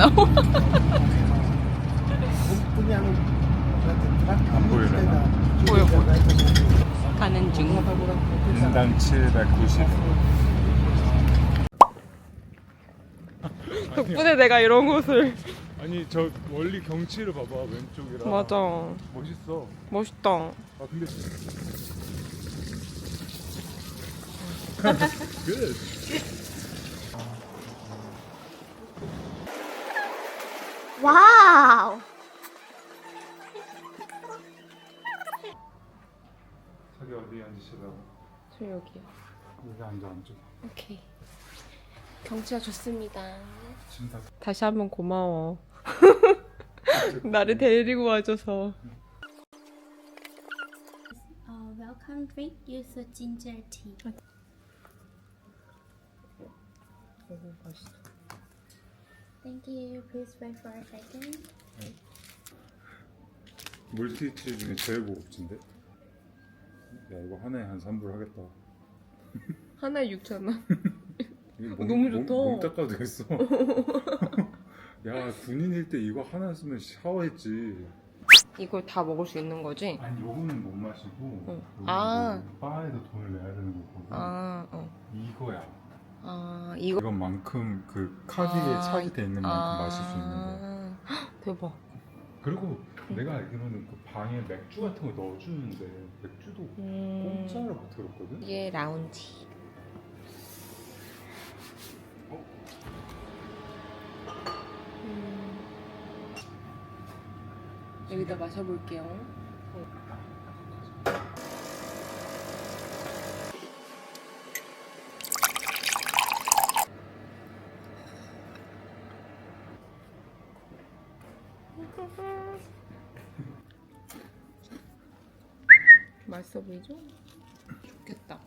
나와. 안 보이려나? 보여, 보여. 가는 중. 인당 790 덕분에 내가 이런 곳을. 아니 저 멀리 경치를 봐봐 왼쪽이라 맞아. 멋있어 멋있다. 아 근데 good 와우. 자기 어디 앉으시라고 저 여기요. 여기 앉아 앉아 오케이. 경치가 좋습니다. 다 다시 한번 고마워. 나를 데리고 와줘서. Uh, welcome drink. Use ginger tea. Thank you. Please wait for a second. 물티치 중에 제일 고급진데 야 이거 하나에 한 3불 하겠다 하나에 6천 원. 이게 너무 좋다. 몸, 몸 닦아도 되겠어 야 군인일 때 이거 하나 쓰면 샤워했지 이걸 다 먹을 수 있는 거지? 아니 요거는 못 마시고 응. 요거는 아. 바에도 돈을 내야 되는 거고 아, 어. 이거야 아, 이거. 이것만큼 그 카드에 아, 착이 있는 만큼 아. 마실 수 있는 거야 헉, 대박. 그리고 내가 알기로는 그 방에 맥주 같은 거 넣어주는데 맥주도 음, 공짜라고 들었거든? 이게 라운지. 음. 여기다 마셔볼게요. 맛있어 보이죠? 좋겠다.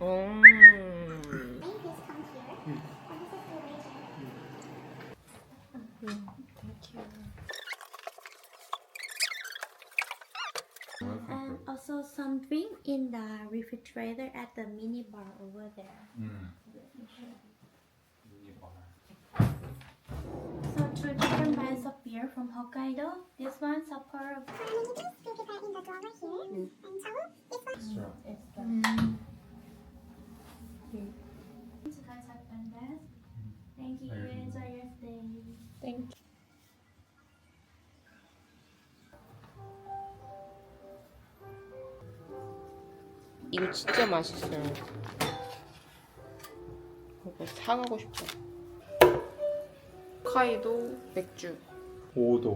음. And also some drink in the refrigerator at the mini bar over there. 음. So two different brands of beer from Hokkaido. This one's a 이거 진짜 맛있어요. 이거 사가고 싶다. 카이도 맥주. 5도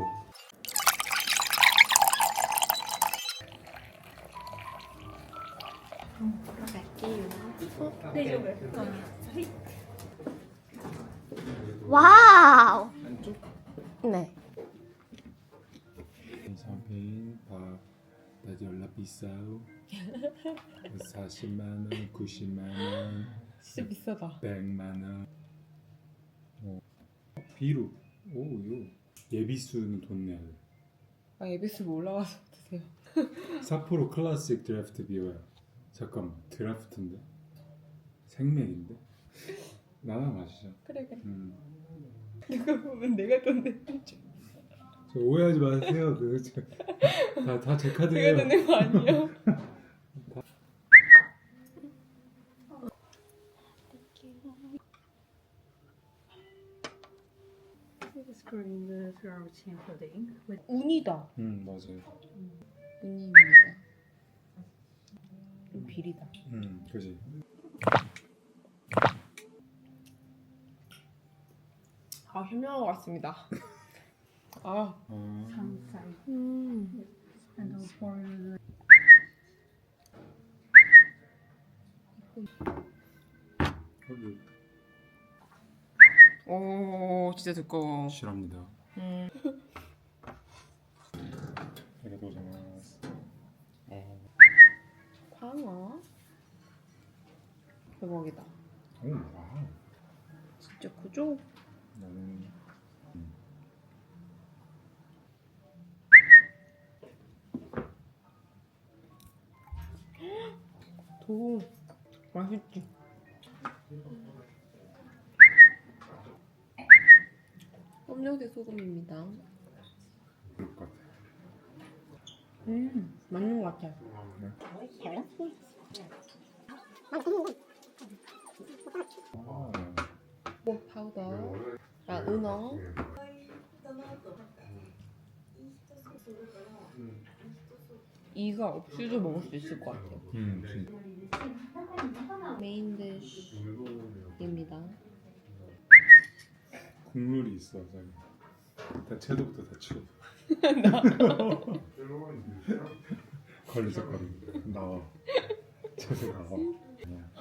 와우. 안쪽? 네. 샴페인 밥 다디올라 비싸요 40만 원 90만 원 진짜 비싸다. 100만 원 어. 비루 오 이거 예비수는 돈 내야 돼 아 에비스 올라가서 드세요. 사포로 클래식 드래프트 비어야 잠깐만 드래프트인데 생맥인데 나랑 마시자 그래 그래. 음. 누가 보면 내가 돈 내. 저 오해하지 마세요 그다다 제 내가 카드예요 돈낸 거 아니에요? 운이다. 음 맞아요 운입니다. 좀 비리다. 음 그지 아 현명한 것 같습니다. 아. side 음. for the 여기 오 진짜 두꺼워. 실합니다 대박이다. 오 와우 진짜 크죠? 나는 도 맛있지. 검정색 소금입니다. 그럴 것 같아. 음, 맞는 것 같아요. 아, 뭐 파우더, 아 은 어. 이가 없이도 먹을 수 있을 것 같아요. 음, 진짜. 메인 디쉬입니다. 국물이 있어, 저기. 일단 채도부터 다 치워. 걸리적거리 나와. 채소 나와. 아니야.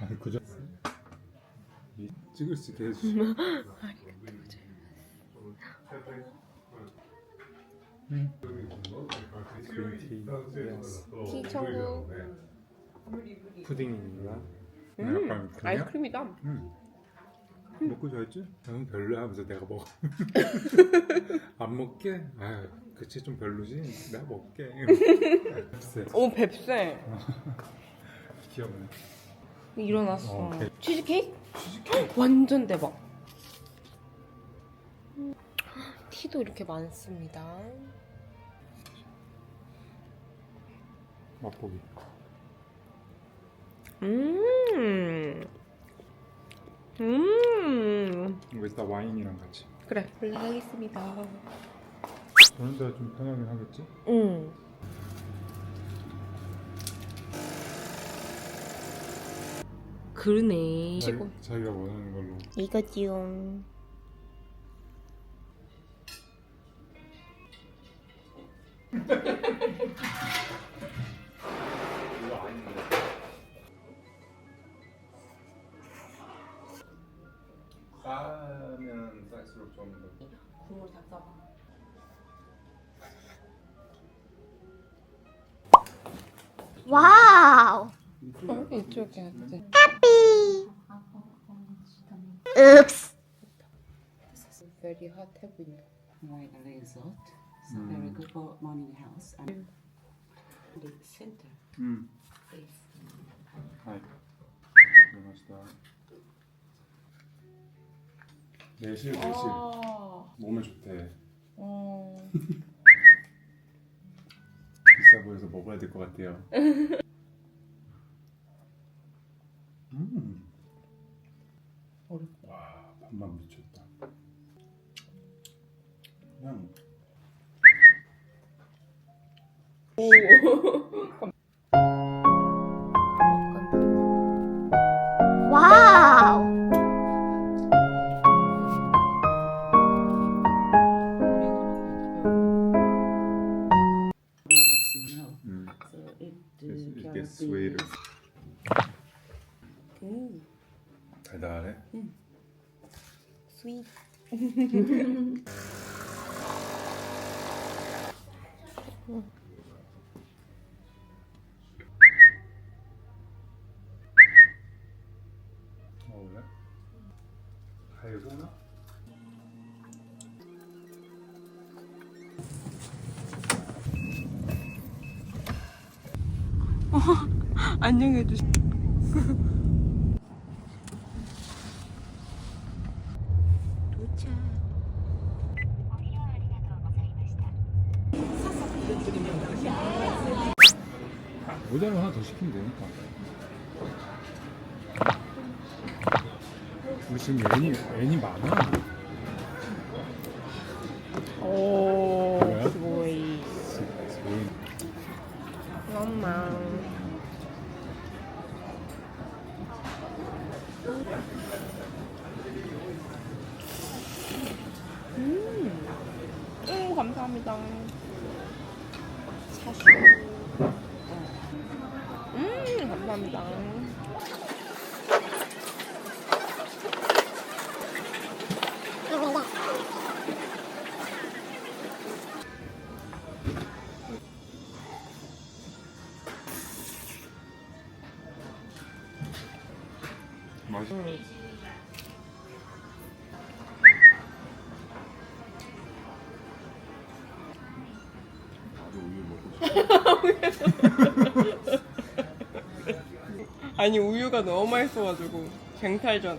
아니 그저 이 찍을 수 있게 해주시. 음. 그린티, 예스. 티 천국. 푸딩입니다. 음, 약간 그냥? 아이스크림이다. 음. 먹고 좋아했지? 나는 별로야 하면서 내가 먹어. 안 먹게? 아유, 그치 좀 별로지? 내가 먹게. 글쎄, 오 뱁새. 귀엽네. 일어났어. 어, 오케이. 치즈케이크? 치즈케이크? 완전 대박. 음, 티도 이렇게 많습니다. 맛보기. 음. 음. 이거 이따 와인이랑 같이. 그래. 올라가겠습니다. 저런 데가 좀 편하긴 하겠지? 음. 그러네. 자기, 치고. 자기가 원하는 걸로. 이거지용. 싸면 쌀수록 좀 더. 국물 다 써봐. Wow! 어, 이쪽에 하지. Oops! Very hot heaven. Right, a little salt. So Mm. very good for morning house. And the center 음. is 하이. 너무 맛있다. 매실 매실. 아. 몸에 좋대. 어. 비싸 보여서 먹어야 될 것 같아요. 와, 밥만 미쳤다. 그냥 Wow! 스윗. 먹을래? 달고나? 안녕해 주시. 도 모자를 하나 더 시키면 되니까. 우리 지금 애니 애니 많아. 오. 뭐야? 스고이. 지금 엄마. 음. 음, 감사합니다. 사실. 음, 감사합니다. 아니 우유가 너무 맛있어가지고 쟁탈전.